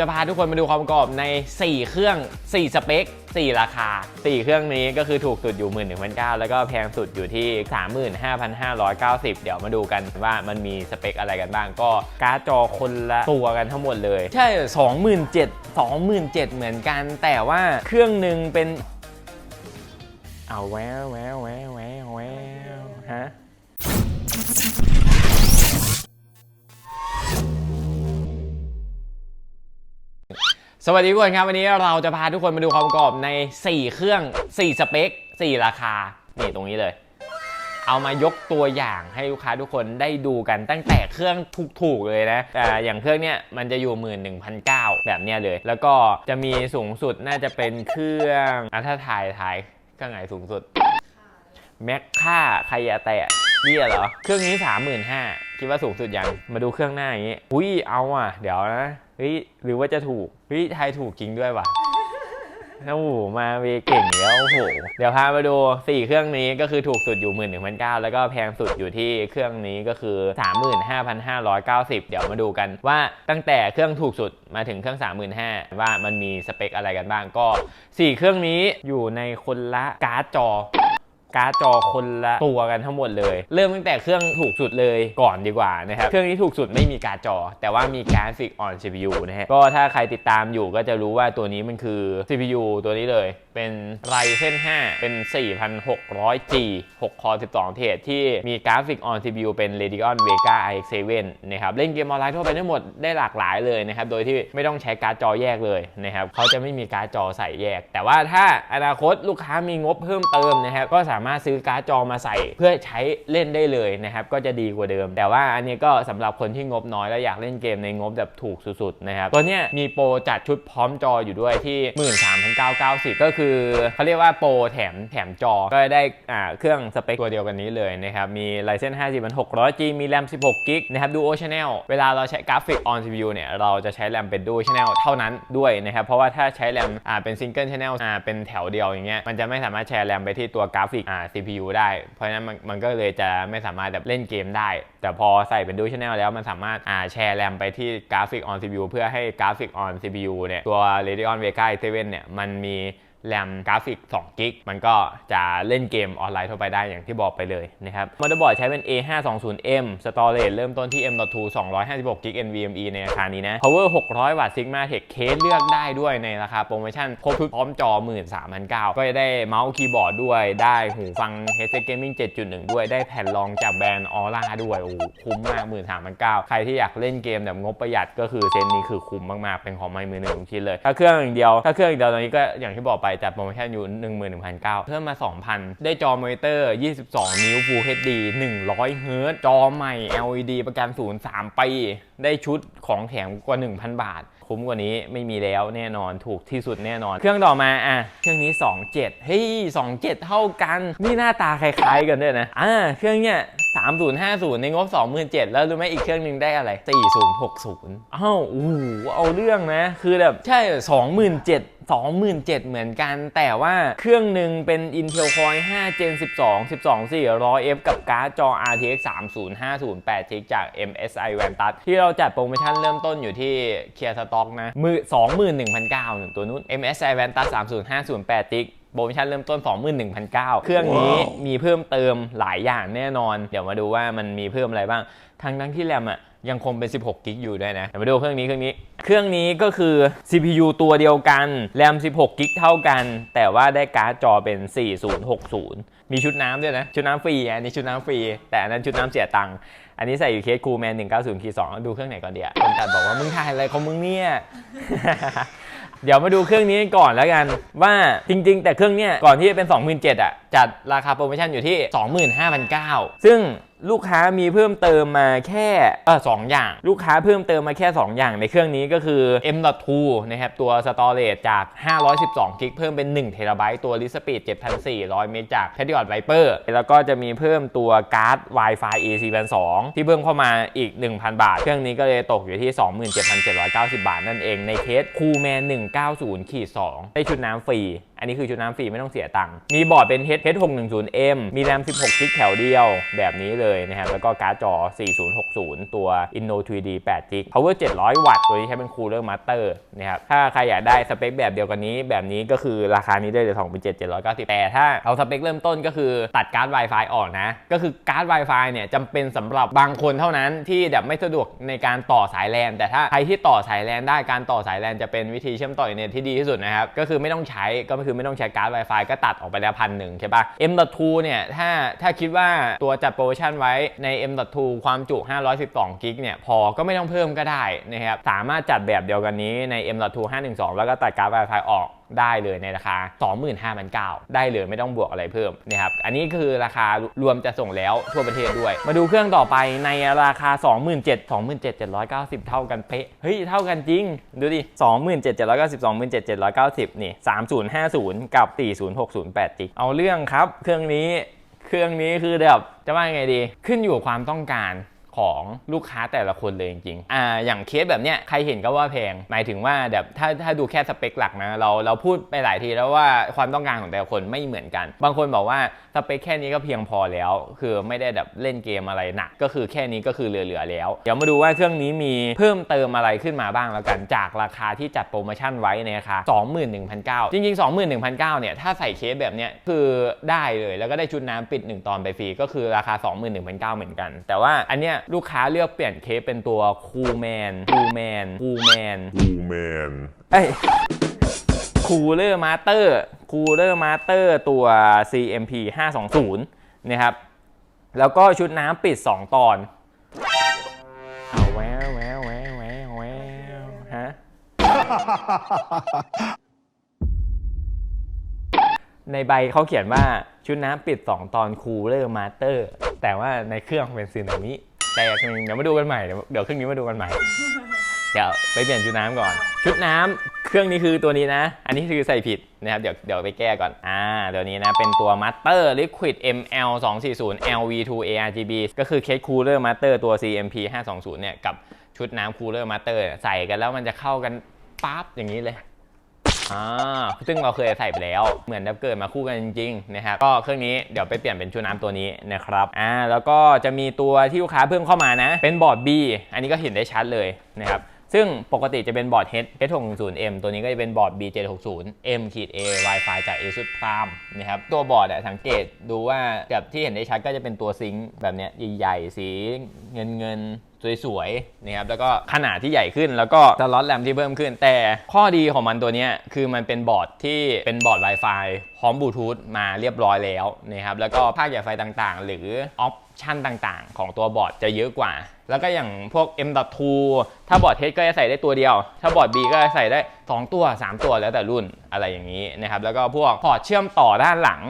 จะพาทุกคนมาดูความประกอบใน 4 เครื่อง 4 สเปค 4 ราคา 4 เครื่องนี้ก็คือถูกสุดอยู่ 1 1 9 0 0แล้วก็แพงสุดอยู่ที่ 35,590 เดี๋ยวมาดูกันว่ามันมีสเปคอะไรกันบ้าง ก็การ์ดจอคนละตัวกันทั้งหมดเลย ใช่ 27,000 27,000 เหมือนกัน แต่ว่าเครื่องหนึ่งเป็น เอาแววแววแววแววแววฮะ สวัสดีทุกคนครับ วันนี้เราจะพาทุกคนมาดูความประกอบใน 4 เครื่อง 4 สเปค 4 ราคา นี่ตรงนี้เลย เอามายกตัวอย่างให้ลูกค้าทุกคนได้ดูกันตั้งแต่เครื่องถูกๆเลยนะแต่อย่างเครื่องเนี้ยมันจะอยู่ 11,900 แบบเนี้ยเลย แล้วก็จะมีสูงสุดน่าจะเป็นเครื่องอะถ้าถ่ายถ่ายเครื่องไหนสูงสุดแม็กค่าใครอะแตะนี่เหรอ เครื่องนี้ 35,000คิดว่าสูงสุดยัง มาดูเครื่องหน้าอย่างงี้ อุ้ยเอาอะ เดี๋ยวนะ เฮ้ยหรือว่าจะถูกเฮ้ยไทยถูกจริงด้วยว่ะโอ้โหมาเวเก่งแล้วโอ้โหเดี๋ยวพามาดู 4 เครื่องนี้ก็คือถูกสุดอยู่ 1 1 9 0 0 แล้วก็แพงสุดอยู่ที่เครื่องนี้ก็คือ 35,590 เดี๋ยวมาดูกันว่าตั้งแต่เครื่องถูกสุดมาถึงเครื่อง 35,000ว่ามันมีสเปคอะไรกันบ้างก็ 4 เครื่องนี้อยู่ในคนละการ์ดจอ การ์ดจอคนละตัวกันทั้งหมดเลย เริ่มตั้งแต่เครื่องถูกสุดเลยก่อนดีกว่านะครับ เครื่องที่ถูกสุดไม่มีการ์ดจอ แต่ว่ามีกราฟิกออน CPU นะฮะ ก็ถ้าใครติดตามอยู่ก็จะรู้ว่าตัวนี้มันคือ CPU ตัวนี้เลย เป็น Ryzen 5 เป็น 4600G 6 คอ 12 เทรดที่มีกราฟิกออน CPU เป็น Radeon Vega RX 7นะครับ เล่นเกมออนไลน์ทั่วไปได้หมดได้หลากหลายเลยนะครับ โดยที่ไม่ต้องใช้การ์ดจอแยกเลยนะครับเขาจะไม่มีการ์ดจอใส่แยก แต่ว่าถ้าอนาคตลูกค้ามีงบเพิ่มเติมนะครับก็สาามารถซื้อการ์ดจอมาใส่เพื่อใช้เล่นได้เลยนะครับก็จะดีกว่าเดิม แต่ว่าอันนี้ก็สำหรับคนที่งบน้อยแล้วอยากเล่นเกมในงบแบบถูกสุดๆนะครับตัวเนี้ยมีโปรจัดชุดพร้อมจออยู่ด้วยที่ 13,990 ก็คือเขาเรียกว่าโปรแถมแถมจอก็ได้อ่าเครื่องสเปคตัวเดียวกันนี้เลยนะครับมี Ryzen 5 4600G มี RAM 16 g b นะครับ Duo Channel เวลาเราใช้กราฟิก on CPU เนี่ยเราจะใช้ RAM เป็น Duo Channel เท่านั้นด้วยนะครับเพราะว่าถ้าใช้ RAM อ่าเป็น Single Channel อ่าเป็นแถวเดียวอย่างเงี้ยมันจะไม่สามารถแชร์ RAM ไปที่ตัวกราฟิกอ่า CPU ได้ เพราะฉะนั้นมันมันก็เลยจะไม่สามารถแบบเล่นเกมได้ แต่พอใส่เป็น Duo Channel แล้วมันสามารถอ่าแชร์แรมไปที่กราฟิก on CPU เพื่อให้กราฟิก on CPU เนี่ยตัว Radeon Vega 7เนี่ยมันมี แรมกราฟิก2กิกมันก็จะเล่นเกมออนไลน์ทั่วไปได้อย่างที่บอกไปเลยนะครับมอเตอร์บอร์ดใช้เป็น A520M Storage เริ่มต้นที่ M.2 256 g b NVMe ในราคานี้นะ Power 600 วัตต์ Sigma Tech เคสเลือกได้ด้วยในราคาโปรโมชั่นครบทุกพร้อมจอ 13,900 ก็จะได้เมาส์คีย์บอร์ดด้วยได้หูฟัง Headset Gaming 7.1 ด้วยได้แผ่นรองจากแบรนด์ Aura ด้วยโอ้คุ้มมาก 13,900 ใครที่อยากเล่นเกมแบบงบประหยัดก็คือเซนนี้คือคุ้มมากๆเป็นของไม้มือหนึ่งของชิ้นเลยถ้าเครื่องอย่างเดียวถ้าเครื่องอย่างเดียวตอนนี้ก็อย่างที่บอกไปจัดโปรโมชั่นอยู่ 11,900 เพิ่มมา 2,000 ได้จอมอนิเตอร์ 22 นิ้ว Full HD 100 Hz จอใหม่ LED ประกันศูนย์3ปีได้ชุดของแถมกว่า 1,000 บาท คุ้มกว่านี้ไม่มีแล้วแน่นอนถูกที่สุดแน่นอน เครื่องต่อมาอะเครื่องนี้ 27 เฮ้ย 27 เท่ากัน นี่หน้าตาคล้ายๆกันด้วยนะอ่าเครื่องเนี้ย 3050 ในงบ 27,000 แล้วรู้ไหมอีกเครื่องหนึงได้อะไร 4060อ้าวอู้หูเอาเรื่องนะ คือแบบใช่ 27,000 27,000 เหมือนกัน แต่ว่าเครื่องหนึ่งเป็น Intel Core i5 Gen 12 12 400F กับการ์ดจอ RTX 3050 8 g จาก MSI Vantage ที่เราจัดโปรโมชั่นเริ่มต้นอยู่ที่เคลียร์สต็อกนะมือ21,900ตัวนู้น MSI Vantage 3050 8 g โปรโมชั่นเริ่มต้น 21,900 เครื่องนี้มีเพิ่มเติมหลายอย่างแน่นอน เดี๋ยวมาดูว่ามันมีเพิ่มอะไรบ้าง ทั้งทั้งที่แรมอะยังคงเป็น 16 กิกอยู่ด้วยนะ เดี๋ยวมาดูเครื่องนี้เครื่องนี้ เครื่องนี้ก็คือ CPU ตัวเดียวกัน แรม 16 กิกเท่ากัน แต่ว่าได้การ์ดจอเป็น 4060 มีชุดน้ำด้วยนะ ชุดน้ำฟรี อันนี้ชุดน้ำฟรี แต่อันนั้นชุดน้ำเสียตังค์ อันนี้ใส่อยู่เคสคูแมน190คี2ดูเครื่องไหนก่อนเดียวคนตัดบอกว่ามึงถ่ายอะไรของมึงเนี่ย เดี๋ยวมาดูเครื่องนี้ก่อนแล้วกันว่าจริง ๆ แต่เครื่องเนี้ยก่อนที่จะเป็น 27,000อะจัดราคาโปรโมชั่นอยู่ที่ 25,900 ซึ่ง ลูกค้ามีเพิ่มเติมมาแค่เออสองอย่าง ลูกค้าเพิ่มเติมมาแค่ 2 อย่างในเครื่องนี้ก็คือ M.2 นะครับ ตัว Storage จาก 512กิกเพิ่มเป็น1เทราไบต์ตัว Read Speed 7,400 เมตรจาก Patriot Viper แล้วก็จะมีเพิ่มตัวการ์ด Wi-Fi AC 2ที่เพิ่มเข้ามาอีก 1,000 บาท เครื่องนี้ก็เลยตกอยู่ที่ 27,790 บาทนั่นเองในเคสคูแมน190ขีด2ได้ชุดน้ำฟรีอันนี้คือชุดน้ำฟรีไม่ต้องเสียตังค์ มีบอร์ดเป็น H H610M มีแรม 16 กิกแถวเดียวแบบนี้เลยนะครับ แล้วก็การ์ดจอ 4060 ตัว Inno 3D 8กิก Power 700 วัตต์ ตัวนี้ใช้เป็น Cooler Master นะครับ ถ้าใครอยากได้สเปคแบบเดียวกันนี้ แบบนี้ก็คือราคานี้ได้เลย27,790 แต่ถ้าเอาสเปคเริ่มต้นก็คือตัดการ์ด Wi-Fi ออกนะ ก็คือการ์ด Wi-Fi เนี่ยจำเป็นสำหรับบางคนเท่านั้นที่แบบไม่สะดวกในการต่อสายแลนแต่ถ้าใครที่ต่อสายแลนได้การต่อสายแลนจะเป็นวิธีเชื่อมต่อเทอร์เน็ตที่ดีที่สุดนะครับก็คือไม่ต้องใช้ก็คือไม่ต้องใช้การ์ด Wi-Fi ก็ตัดออกไปแล้วพันหนึ่งใช่ปะ M.2 เนี่ยถ้าถ้าคิดว่าตัวจัดโปรโมชั่นไว้ใน M.2 ความจุ 512กิกเนี่ยพอก็ไม่ต้องเพิ่มก็ได้นะครับสามารถจัดแบบเดียวกันนี้ใน M.2 512 แล้วก็ตัดการ์ด Wi-Fi ออกได้เลยในราคา 25,900 ได้เลยไม่ต้องบวกอะไรเพิ่มนะครับ อันนี้คือราคารวมจะส่งแล้วทั่วประเทศด้วย มาดูเครื่องต่อไปในราคา 27,000 27,790 เท่ากันเป๊ะ เฮ้ย เท่ากันจริง ดูดิ 27,790 27,790 นี่ 3050 กับ 40608จิกเอาเรื่องครับ เครื่องนี้ เครื่องนี้คือแบบจะว่าไงดี ขึ้นอยู่กับความต้องการ ของลูกค้าแต่ละคนเลยจริงๆอ่าอย่างเคสแบบเนี้ยใครเห็นก็ว่าแพง หมายถึงว่าแบบถ้าถ้าดูแค่สเปคหลักนะเราเราพูดไปหลายทีแล้วว่าความต้องการของแต่ละคนไม่เหมือนกัน บางคนบอกว่าสเปคแค่นี้ก็เพียงพอแล้ว คือไม่ได้แบบเล่นเกมอะไรหนักก็คือแค่นี้ก็คือเหลือๆแล้ว เดี๋ยวมาดูว่าเครื่องนี้มีเพิ่มเติมอะไรขึ้นมาบ้างแล้วกันจากราคาที่จัดโปรโมชั่นไว้ในราคา21,900จริงๆ 21,900เนี่ยถ้าใส่เคสแบบเนี้ยคือได้เลยแล้วก็ได้ชุดน้ำปิด 1 ตอนไปฟรีก็คือราคา 21,900เหมือนกัน แต่ว่าอันเนี้ยลูกค้าเลือกเปลี่ยนเคสเป็นตัวคูแมนคูแมนคูแมน Cool man. เอ้ยคูลเลอร์มาสเตอร์คูลเลอร์มาสเตอร์ตัว CMP 520นะครับ แล้วก็ชุดน้ำปิด 2 ตอนเอาแววแววแววแววแววฮะในใบเขาเขียนว่าชุดน้ำปิด 2 ตอนคูลเลอร์มาสเตอร์แต่ว่าในเครื่องเป็นซีนามิ แต่หนึ่งเดี๋ยวมาดูกันใหม่ เดี๋ยวเดี๋ยวเครื่องนี้มาดูกันใหม่ เดี๋ยวไปเปลี่ยนชุดน้ำก่อน ชุดน้ำเครื่องนี้คือตัวนี้นะ อันนี้คือใส่ผิดนะครับ เดี๋ยวเดี๋ยวไปแก้ก่อน อ่าเดี๋ยวนี้นะ เป็นตัว Master Liquid ML 240 LV2 ARGB ก็คือ Case Cooler Master ตัว CMP 520เนี่ยกับชุดน้ำ Cooler Master ใส่กันแล้วมันจะเข้ากันปั๊บอย่างนี้เลย อ่าซึ่งเราเคยใส่ไปแล้ว เหมือนแบบเกิดมาคู่กันจริงๆนะครับก็เครื่องนี้เดี๋ยวไปเปลี่ยนเป็นชุดน้ำตัวนี้นะครับอ่าแล้วก็จะมีตัวที่ลูกค้าเพิ่มเข้ามานะ เป็นบอร์ด B อันนี้ก็เห็นได้ชัดเลยนะครับ ซึ่งปกติจะเป็นบอร์ด H H610M ตัวนี้ก็จะเป็นบอร์ด B760 M A Wi-Fi จาก ASUS Prime นะครับ ตัวบอร์ดอะสังเกตดูว่าแบบที่เห็นได้ชัดก็จะเป็นตัวซิงค์แบบเนี้ยใหญ่ๆ สีเงินเงินๆสวยๆนะครับแล้วก็ขนาดที่ใหญ่ขึ้น แล้วก็สล็อตแรมที่เพิ่มขึ้น แต่ข้อดีของมันตัวนี้คือมันเป็นบอร์ดที่เป็นบอร์ด Wi-Fi พร้อมบลูทูธมาเรียบร้อยแล้วนะครับแล้วก็ภาคใหญ่ไฟต่างๆ หรือออป ชันต่างๆ ของตัวบอร์ดจะเยอะกว่า แล้วก็อย่างพวก M.2 ถ้าบอร์ดเทสก็จะใส่ได้ตัวเดียว ถ้าบอร์ด B ก็จะใส่ได้ 2 ตัว 3 ตัวแล้วแต่รุ่น อะไรอย่างนี้นะครับแล้วก็พวกพอร์ตเชื่อมต่อด้านหลัง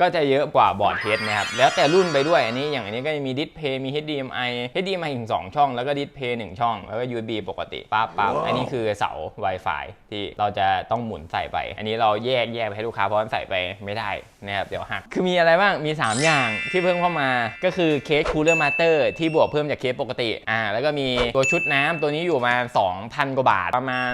ก็จะเยอะกว่าบอร์ด H นะครับแล้วแต่รุ่นไปด้วยอันนี้อย่างอันนี้ก็จะมีดิสเพย์มี HDMI HDMI ถึง2ช่อง แล้วก็ดิสเพย์1ช่อง แล้วก็ USB ปกติปั๊บปั๊บอันนี้คือเสา Wi-Fi ที่เราจะต้องหมุนใส่ไป อันนี้เราแยกแยกไปให้ลูกค้าเพราะมันใส่ไปไม่ได้นะครับเดี๋ยวหักคือมีอะไรบ้างมี 3 อย่างที่เพิ่มเข้ามาก็คือเคส Cooler Master ที่บวกเพิ่มจากเคสปกติอ่าแล้วก็มีตัวชุดน้ำตัวนี้อยู่มา 2,000 กว่าบาทประมาณ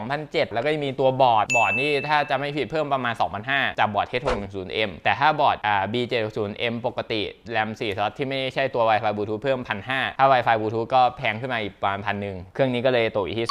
2,700แล้วก็จะมีตัวบอร์ดบอร์ดนี่ถ้าจะไม่ผิดเพิ่มประมาณ 2,500 จากบอร์ด H610M แต่ถ้าบอร์ด B760M ปกติแรม4สล็อตที่ไม่ใช่ตัว Wi-Fi Bluetooth เพิ่ม 1,500 ถ้า Wi-Fi Bluetooth ก็แพงขึ้นมาอีกประมาณพันหนึ่งเครื่องนี้ก็เลยตกอยู่ที่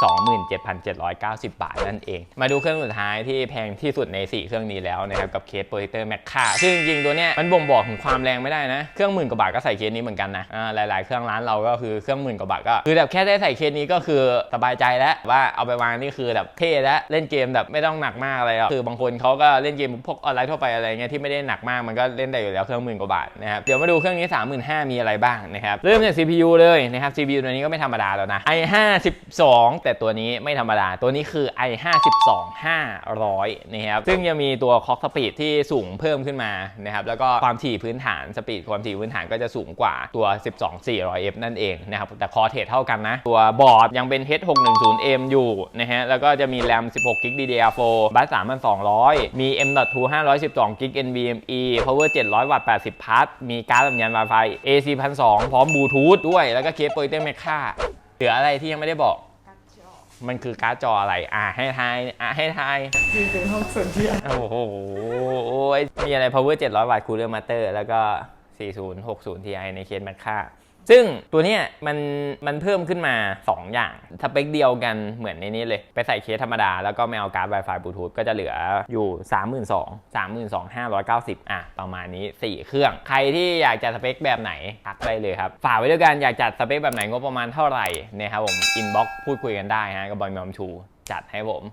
27,790 บาทนั่นเอง มาดูเครื่องสุดท้ายที่แพงที่สุดใน 4 เครื่องนี้แล้วนะครับกับเคสโปรเจคเตอร์แมคคาซึ่งจริงๆตัวเนี้ยมันบ่งบอกถึงความแรงไม่ได้นะเครื่องหมื่นกว่าบาทก็ใส่เคสนี้เหมือนกันนะอ่าหลายๆ เครื่องร้านเราก็คือเครื่องหมื่นกว่าบาทก็คือแบบแค่ได้ใส่เคสนี้ก็คือสบายใจแล้วว่าเอาไปวางนี่คือแบบเท่แล้วเล่นเกมแบบไม่ต้องหนักมากอะไรหรอกคือบางคนเขาก็เล่นเกมพวกออนไลน์ทั่วไปอะไรเงี้ยที่ไม่ได้หนักมากมันก็เล่นได้อยู่แล้วเครื่องหมื่นกว่าบาทนะครับเดี๋ยวมาดูเครื่องนี้ 35,000มีอะไรบ้างนะครับเริ่มจาก CPU เลยนะครับ CPU ตัวนี้ก็ไม่ธรรมดาแล้วนะ i52 แต่ตัวนี้ไม่ธรรมดาตัวนี้คือ i52 500นะครับซึ่งจะมีตัวคล็อกสปีดที่สูงเพิ่มขึ้นมานะครับแล้วก็ความถี่พื้นฐานสปีดความถี่พื้นฐานก็จะสูงกว่าตัว 12 400F นั่นเองนะครับแต่คอเทรดเท่ากันนะตัวบอร์ดยังเป็น H610M อยู่นะฮะแล้วก็จะมีแรม 16 g b DDR4 บัส3,200 มี M.2 512 g b NVMe Power 700 วัตต์ 80 พัทมีการ์ดสัญญาณ Wi-Fi AC 1,200พร้อมบลูทูธด้วย แล้วก็เคสโปรเจคเตอร์แมคค่าเหลืออะไรที่ยังไม่ได้บอก มันคือการ์ดจออะไร อ่าให้ทาย อ่าให้ทายสี่ศูนย์หกศูนย์ที่โอ้โหโอ้ยมีอะไร power 700 วัตต์ cooler master แล้วก็ 4060 Ti ในเคสแมคค่า ซึ่งตัวเนี้ยมันมันเพิ่มขึ้นมา 2 อย่างสเปคเดียวกันเหมือนในนี้เลย ไปใส่เคสธรรมดา แล้วก็ไม่เอาการ์ด Wi-Fi Bluetooth ก็จะเหลืออยู่ 32,000 32,590 อะ ประมาณนี้ 4 เครื่อง ใครที่อยากจัดสเปคแบบไหน ทักได้เลยครับ ฝากไว้ด้วยกัน อยากจัดสเปคแบบไหนงบประมาณเท่าไหร่นะครับผม inbox พูดคุยกันได้ฮะกับบอยมอมชูจัดให้ผม